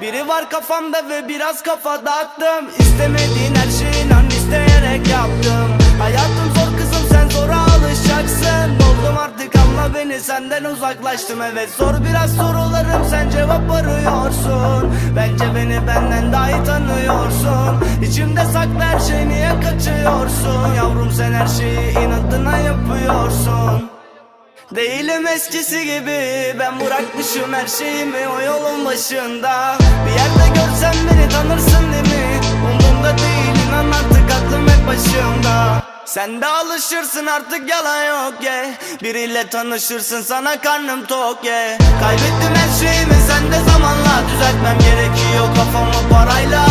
Biri var kafamda ve biraz kafa dağıttım. İstemediğin her şeyi inan isteyerek yaptım. Hayatım zor kızım sen zora alışacaksın. Doldum artık anla beni senden uzaklaştım. Evet zor biraz sorularım sen cevap arıyorsun. Bence beni benden daha iyi tanıyorsun. İçimde saklı her şey niye kaçıyorsun? Yavrum sen her şeyi inadına yapıyorsun Değilim eskisi gibi Ben bırakmışım her şeyimi o yolun başında Bir yerde görsen beni tanırsın değil mi? Umurumda değil inan artık aklım hep başımda Sen de alışırsın artık yalan yok yeah. Biriyle tanışırsın sana karnım tok yeah. Kaybettim her şeyimi sen de zamanla Düzeltmem gerekiyor kafamı parayla